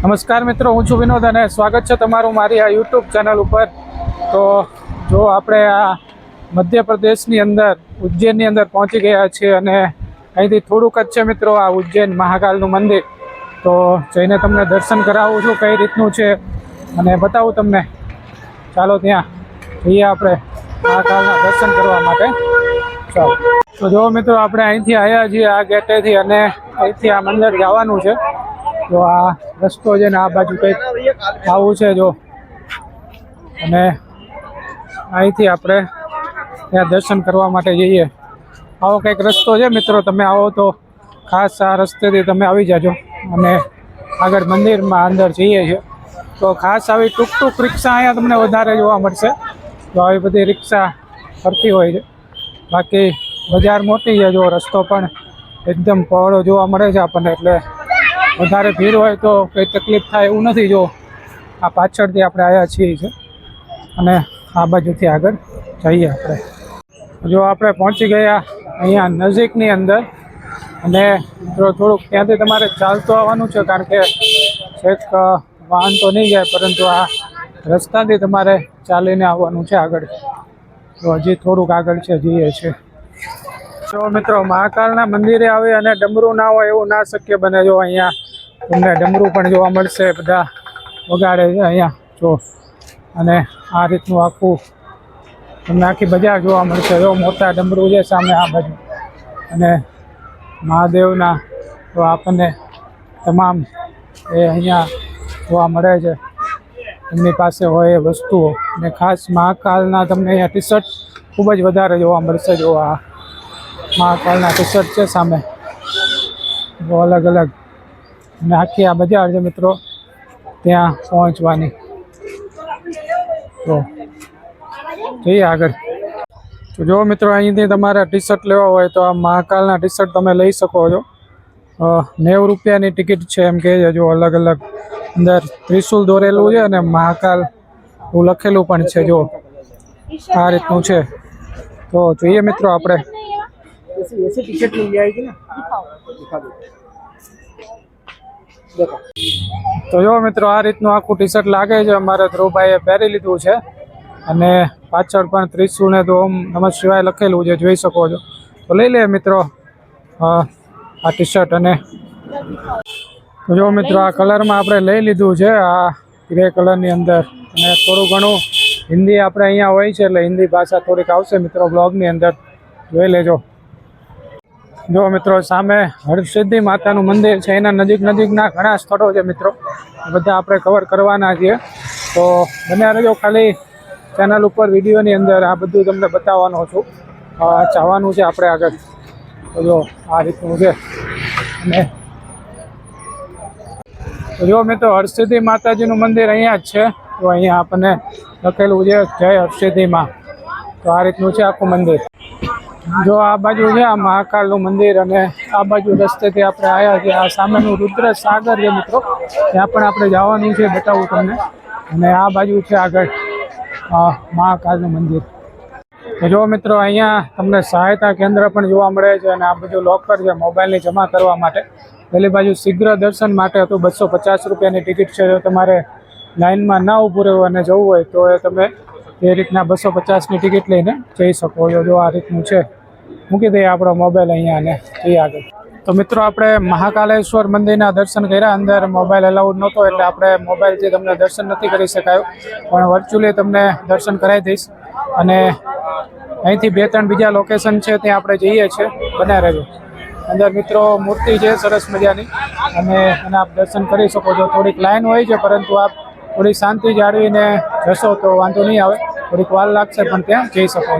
નમસ્કાર મિત્રો, હું છું વિનોદ અને સ્વાગત છે તમારું મારી આ યુટ્યુબ ચેનલ ઉપર. તો જો આપણે આ મધ્યપ્રદેશની અંદર, ઉજ્જૈનની અંદર પહોંચી ગયા છીએ અને અહીંથી થોડુંક જ છે મિત્રો આ ઉજ્જૈન મહાકાલનું મંદિર. તો જઈને તમને દર્શન કરાવું છું કઈ રીતનું છે અને બતાવું તમને. ચાલો ત્યાં જઈએ આપણે મહાકાલના દર્શન કરવા માટે. ચાલો. તો જો મિત્રો, આપણે અહીંથી આવ્યા છીએ આ ગેટેથી અને અહીંથી આ મંદિર જવાનું છે. જો આ રસ્તો છે ને આ બાજુ કંઈક આવું છે, જો. અને અહીંથી આપણે ત્યાં દર્શન કરવા માટે જઈએ. આવો કંઈક રસ્તો છે, મિત્રો, તમે આવો તો ખાસ આ રસ્તેથી તમે આવી જાજો. અને આગળ મંદિરમાં અંદર જઈએ છીએ. તો ખાસ આવી ટૂંક ટૂંક રિક્ષા અહીંયા તમને વધારે જોવા મળશે. તો આવી બધી રિક્ષા ફરતી હોય છે. બાકી બજાર મોટી છે, જો રસ્તો પણ એકદમ પહોળો જોવા મળે છે આપણને, એટલે વધારે ભીડ હોય તો કંઈ તકલીફ થાય એવું નથી જો. આ પાછળથી આપણે આવ્યા છીએ છે. અને આ બાજુથી આગળ જઈએ આપણે. જો આપણે પહોંચી ગયા અહીંયા નજીકની અંદર. અને જો થોડુંક ત્યાંથી તમારે ચાલતું આવવાનું છે, કારણ કે છેક વાહન તો નહીં જાય, પરંતુ આ રસ્તાથી તમારે ચાલીને આવવાનું છે આગળ. તો હજી થોડુંક આગળ છે, જઈએ છીએ. જો મિત્રો, મહાકાલના મંદિરે આવી અને ડમરું ના હોય એવું ના શક્ય બને જો અહીંયા તમને ડમરું પણ જોવા મળશે, બધા વગાડે છે અહીંયા. જો, અને આ રીતનું આખું તમને આખી બજાર જોવા મળશે. જો, મોટા ડમરું છે સામે આ બાજુ. અને મહાદેવના તો આપણને તમામ એ અહીંયા જોવા મળે છે. એમની પાસે હોય એ વસ્તુઓ. અને ખાસ મહાકાલના તમને અહીંયા ટી શર્ટ ખૂબ જ વધારે જોવા મળશે. જો, આ મહાકાલના ટી શર્ટ છે સામે. અલગ અલગ અને આખી આ બજાર છે મિત્રો ત્યાં પહોંચવાની. તો જઈએ આગળ. તો જો મિત્રો અહીંથી તમારે ટી શર્ટ લેવા હોય તો આ મહાકાલના ટી શર્ટ તમે લઈ શકો છો. નેવું રૂપિયાની ટિકિટ છે એમ કહે છે જો અલગ અલગ. અંદર ત્રિશુલ દોરેલું છે અને મહાકાલ એવું લખેલું પણ છે જો. આ રીતનું છે. તો જોઈએ મિત્રો આપણે. ऐसे દેખો. તો જો મિત્રો, આ રીતનું આખું ટી શર્ટ લાગે છે, અમારે ધ્રુવભાઈએ પહેરી લીધું છે. અને પાછળ પણ ત્રિશુલને તો ઓમ નમઃ શિવાય લખેલું છે, જોઈ શકો છો. તો લઈ લે મિત્રો આ ટી શર્ટ અને જો મિત્રો, આ કલરમાં આપણે લઈ લીધું છે, આ ગ્રે કલરની અંદર. અને થોડું ઘણું હિન્દી આપણે અહીંયા હોય છે, એટલે હિન્દી ભાષા થોડીક આવશે મિત્રો બ્લોગની અંદર. જોઈ લેજો. જો મિત્રો સામે હરસિદ્ધિ માતાનું મંદિર છે. એના નજીક નજીકના ઘણા સ્થળો છે મિત્રો. બધા આપણે કવર કરવાના છીએ. તો બન્યા રહેજો ખાલી ચેનલ ઉપર વિડીયોની અંદર. આ બધું તમને બતાવવાનો છું. અ, જવાનું છે આપણે આગળ. તો જો આ રીતનું છે. અને જો મિત્રો હરસિદ્ધિ માતાજીનું મંદિર અહીંયા જ છે. તો અહીંયા આપણને લખેલું છે જય હરસિદ્ધિ માં. તો આ રીતનું છે આખું મંદિર. જો આ બાજુ છે, આ મહાકાળનું મંદિર અને આ બાજુ રસ્તેથી આપણે આવ્યા છીએ. આ સામેનું રુદ્ર સાગર છે મિત્રો. ત્યાં પણ આપણે જવાનું છે, બતાવું તમને. અને આ બાજુ છે આગળ મહાકાળનું મંદિર. તો જો મિત્રો, અહીંયા તમને સહાયતા કેન્દ્ર પણ જોવા મળે છે અને આ બધું લોકર છે, મોબાઈલની જમા કરવા માટે. પહેલી બાજુ શીઘ્ર દર્શન માટે હતું, બસો પચાસ રૂપિયાની ટિકિટ છે. જો તમારે લાઇનમાં ના ઊભું રહેવું અને જવું હોય, તો એ તમે એ રીતના બસો પચાસની ટિકિટ લઈને જઈ શકો. છો જો આ રીતનું છે. મૂકી દઈએ આપણો મોબાઈલ અહીંયા અને જઈએ આગળ. તો મિત્રો, આપણે મહાકાલેશ્વર મંદિરના દર્શન કર્યા. અંદર મોબાઈલ અલાઉડ નહોતો, એટલે આપણે મોબાઈલથી તમને દર્શન નથી કરી શકાયું. પણ વર્ચ્યુઅલી તમને દર્શન કરાવી દઈશ. અને અહીંથી બે ત્રણ બીજા લોકેશન છે, ત્યાં આપણે જઈએ છીએ. બન્યા રહેજો. અંદર મિત્રો, મૂર્તિ છે, સરસ મજાની. અને એને આપ દર્શન કરી શકો છો. થોડીક લાઈન હોય છે, પરંતુ આપ થોડી શાંતિ જાળવીને જશો તો વાંધો નહીં આવે. થોડીક વાર લાગશે પણ ત્યાં જઈ શકો.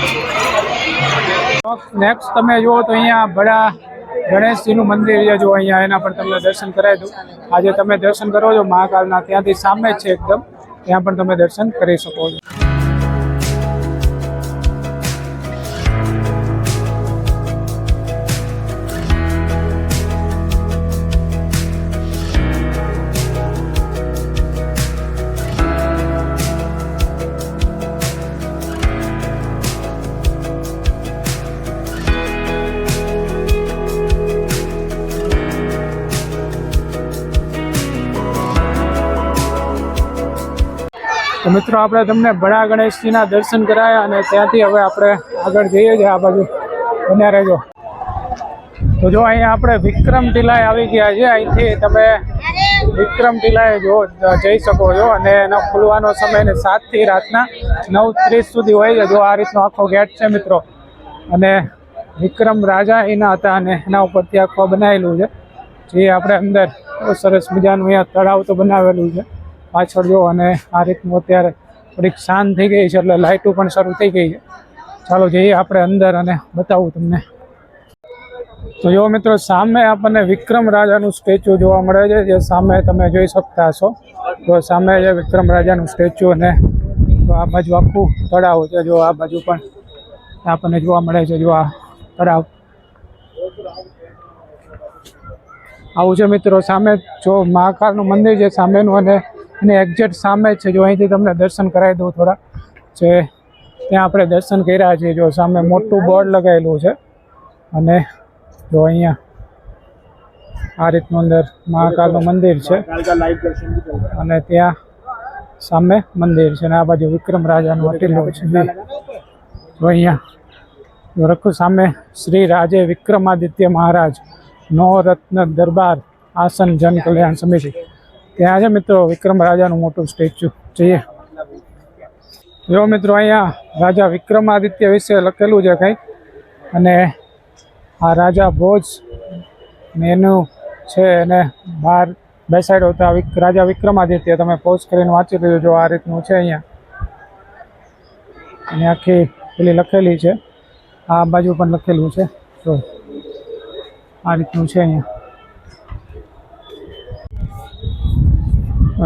છો નેક્સ્ટ તમે જુઓ તો અહીંયા બડા ગણેશજીનું મંદિર છે, જો અહીંયા એના પર તમને દર્શન કરાવી દઉં. આજે તમે દર્શન કરો છો મહાકાલના, ત્યાંથી સામે છે એકદમ. ત્યાં પણ તમે દર્શન કરી શકો છો. તો મિત્રો, આપણે તમને બડા ગણેશજીના દર્શન કરાયા અને ત્યાંથી હવે આપણે આગળ જઈએ છીએ આ બાજુ. બન્યા રહેજો. તો જો અહીંયા આપણે વિક્રમ ટીલાએ આવી ગયા છે. અહીંથી તમે વિક્રમ ટીલાએ જો જઈ શકો છો અને એનો ખુલવાનો સમય ને સાતથી રાતના નવ ત્રીસ સુધી હોય છે. જો આ રીતનો આખો ગેટ છે મિત્રો. અને વિક્રમ રાજા એના હતા અને એના ઉપરથી આખો બનાવેલું છે. જે આપણે અંદર સરસ મજાનું અહીંયા તળાવ તો બનાવેલું છે. પાછળ જો અને આ રીતનું અત્યારે થોડીક શાંત થઈ ગઈ છે એટલે લાઇટો પણ શરૂ થઈ ગઈ છે. ચાલો જઈએ આપણે અંદર અને બતાવું તમને. તો જો મિત્રો સામે આપણને વિક્રમ રાજાનું સ્ટેચ્યુ જોવા મળે છે, જે સામે તમે જોઈ શકતા હશો. તો સામે છે વિક્રમ રાજાનું સ્ટેચ્યુ અને આ બાજુ આખું તળાવ છે, જો આ બાજુ પણ આપણને જોવા મળે છે, જો આ તળાવ. આવું છે મિત્રો સામે, જો મહાકાળનું મંદિર છે સામેનું અને અને એક્ઝેક્ટ સામે જ છે, જો અહીંથી તમને દર્શન કરાવી દઉં થોડા. જે ત્યાં આપણે દર્શન કર્યા છીએ જો સામે મોટું બોર્ડ લગાવેલું છે. અને જો અહીંયા આ રીતનું અંદર મહાકાલનું મંદિર છે. અને ત્યાં સામે મંદિર છે, અને આ બાજુ વિક્રમ રાજાનું વટીલો છે. જો. અહીંયા રખું સામે શ્રી રાજે વિક્રમાદિત્ય મહારાજ, નો રત્ન દરબાર આસન જન કલ્યાણ સમિતિ. ત્યાં છે મિત્રો, વિક્રમ રાજાનું મોટું સ્ટેચ્યુ. જઈએ. જો મિત્રો, અહીંયા રાજા વિક્રમાદિત્ય વિશે લખેલું છે કંઈક. અને આ રાજા ભોજ એનું છે એને બહાર બેસાડ્યો હતા વિક- રાજા વિક્રમાદિત્ય, તમે પોઝ કરીને વાંચી લેજો જો આ રીતનું છે અહીંયા. અને આખી પેલી લખેલી છે. આ બાજુ પણ લખેલું છે. આ રીતનું છે અહીંયા.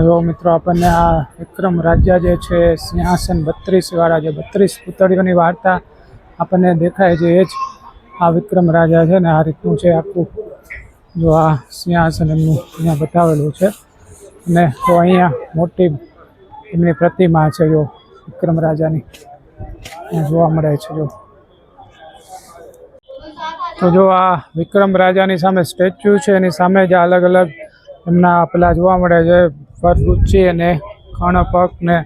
જો મિત્રો, આપણને આ વિક્રમ રાજા જે છે, સિંહાસન બત્રીસ વાળા જે બત્રીસ પુતળીઓની વાર્તા આપણને દેખાય છે, એ જ આ વિક્રમ રાજા છે ને આ રીતનું છે આખું. જો આ સિંહાસન એમનું અહીંયા બતાવેલું છે. અને તો અહીંયા મોટી એમની પ્રતિમા છે, જો વિક્રમ રાજાની. જોવા મળે છે, જો. તો જો આ વિક્રમ રાજાની સામે સ્ટેચ્યુ છે, એની સામે જ અલગ અલગ એમના પેલા જોવા મળે છે વરરુચિ અને ખણપક ને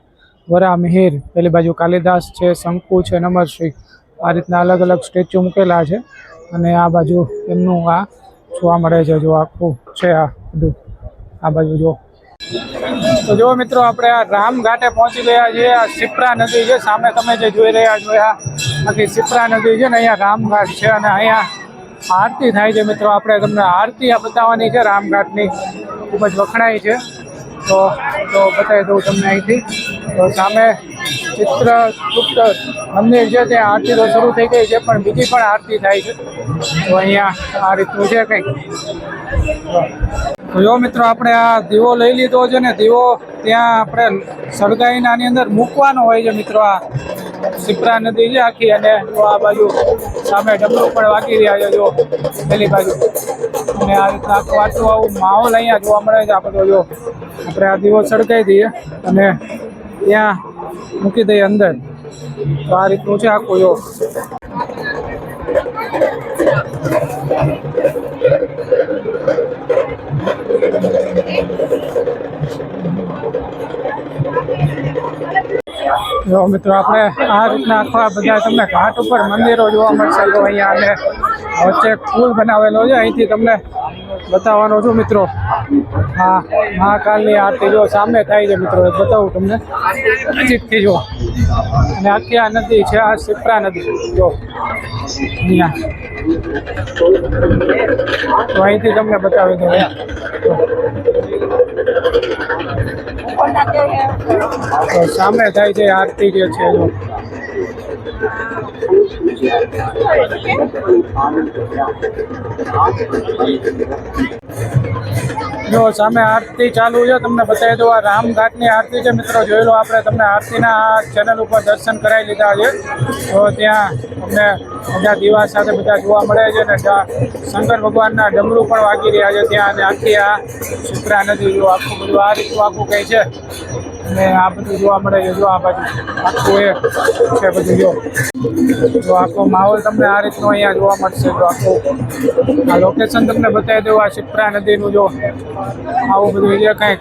વરા, મિહિર, પેલી બાજુ કાલિદાસ છે, શંકુ છે નમરશ્રી આ રીતના અલગ અલગ સ્ટેચ્યુ મૂકેલા છે અને આ બાજુ એમનું આ જોવા મળે છે, જો આખું છે આ બધું. આ બાજુ જો. તો જો મિત્રો, આપણે આ રામ ઘાટે પહોંચી ગયા છીએ. આ શિપ્રા નદી છે, સામે તમે જે જોઈ રહ્યા છો, આ આખી શિપ્રા નદી છે ને અહીંયા રામઘાટ છે અને અહીંયા આરતી થાય છે મિત્રો. આપણે તમને આરતી આ બતાવવાની છે રામઘાટની ખૂબ જ વખણાય છે. તો તો બતાવી દઉં તમને અહીંથી. તો સામે ચિત્રગુપ્ત મંદિર છે, ત્યાં આરતી તો શરૂ થઈ ગઈ છે, પણ બીજી પણ આરતી થાય છે. તો અહીંયા આ રીતનું છે કંઈક. તો જો મિત્રો, આપણે આ દીવો લઈ લીધો છે ને, દીવો ત્યાં આપણે સળગાઈને આની અંદર મૂકવાનો હોય છે મિત્રો આ સિપ્રા નદી છે આખી, અને જો આ બાજુ સામે ડબલું પણ વાગી રહ્યા છે, જો પેલી બાજુ. અને આ રીતના આખું આટલું આવું માહોલ અહીંયા જોવા મળે છે, આ બધો જો આપણે આ દીવો સળગાવી દઈએ અને ત્યાં મૂકી દઈએ અંદર. તો આ રીતનું છે આખું જો મિત્રો, આપણે આ રીતના આખા બધા તમને ઘાટ ઉપર મંદિરો જોવા મળશે. તો અહીંયા અને વચ્ચે પુલ બનાવેલો છે. અહીંથી તમને બતાવવાનો છું મિત્રો. હા, મહાકાલની આરતી જો સામે થાય છે મિત્રો. એ બતાવું તમને. નજીકથી જો અને આખી આ નદી છે, આ શિપ્રા નદી. જો અહીંયા. તો અહીંથી તમને બતાવી દઉં. તો સામે થાય છે આરતી જે છે જો સામે આરતી ચાલુ છે, તમને બતાવી દઉં આ રામઘાટની આરતી છે. મિત્રો, જોઈ લો આપણે, તમને આરતીના આ ચેનલ ઉપર દર્શન કરાવી લીધા છે. તો ત્યાં અમને બધા દીવા સાથે બધા જોવા મળે છે અને શંકર ભગવાનના ડમરું પણ વાગી રહ્યા છે ત્યાં અને આખી આ શિપ્રા નદી, જો આખું બધું આ રીતનું આખું કંઈ છે. અને આ બધું જોવા મળે છે. જો આ બાજુ આખું એ છે બધું જો. જો આખો માહોલ તમને આ રીતનો અહીંયા જોવા મળશે. જો આખું આ લોકેશન તમને બતાવી દઉં આ શિપ્રા નદીનું જો આવું બધું છે કંઈક.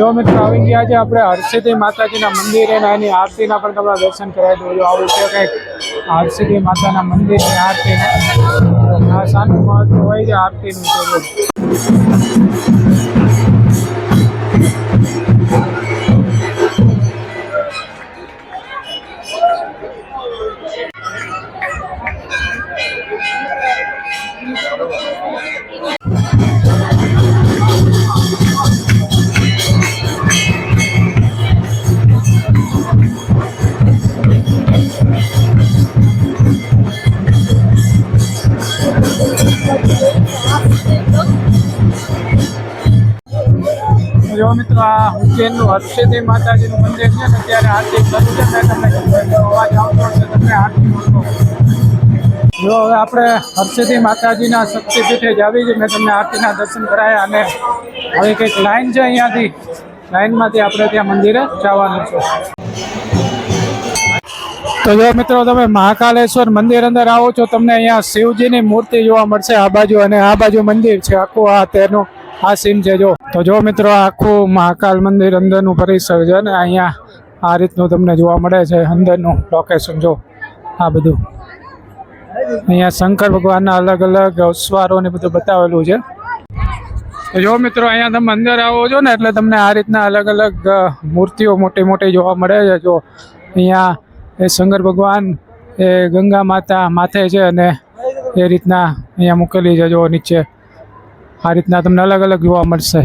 જો મિત્રો, આવી ગયા છે આપણે હરસિદ્ધિ માતાજીના મંદિરે એની આરતીના પણ તમને દર્શન કરાવી દઉં આવું છે કંઈક હરસિદ્ધિ માતાના મંદિરની આરતી આ સાનું મહત્વ હોય છે આરતીનું. આ ઉજ્જૈનનું હરસિદ્ધિ માતાજીનું મંદિર છે ને, ત્યારે આરતી શરૂ છે મેં તમને અવાજ આવતો છે તમને આરતી મળતો જો હવે આપણે હરસિદ્ધિ માતાજીના શક્તિપીઠે જ આવી મેં તમને આરતીના દર્શન કરાયા અને હવે કંઈક લાઈન છે અહીંયાથી, લાઈનમાંથી આપણે ત્યાં મંદિરે જવાનું છે. તો જો મિત્રો તમે મહાકાલેશ્વર મંદિર અંદર આવો છો, તમને અહીંયા શિવજીની મૂર્તિ જોવા મળશે આ બાજુ, અને આ બાજુ મંદિર છે, આખું આ તેનું આ સીન છે જો. તો જો મિત્રો, આખું મહાકાલ મંદિર અંદરનું પરિસર છે ને અહીંયા આ રીતનું તમને જોવા મળે છે, અંદરનું લોકેશન જો. આ બધું. અહીંયા શંકર ભગવાનના અલગ અલગ અવસવારો ને બધું બતાવેલું છે. જો મિત્રો, અહીંયા તમે અંદર આવો છો ને, એટલે તમને આ રીતના અલગ અલગ મૂર્તિઓ મોટી મોટી જોવા મળે છે. જો અહીંયા એ શંકર ભગવાન એ ગંગા માતા માથે છે અને એ રીતના અહીંયા મૂકેલી છે જો નીચે. આ રીતના તમને અલગ અલગ જોવા મળશે.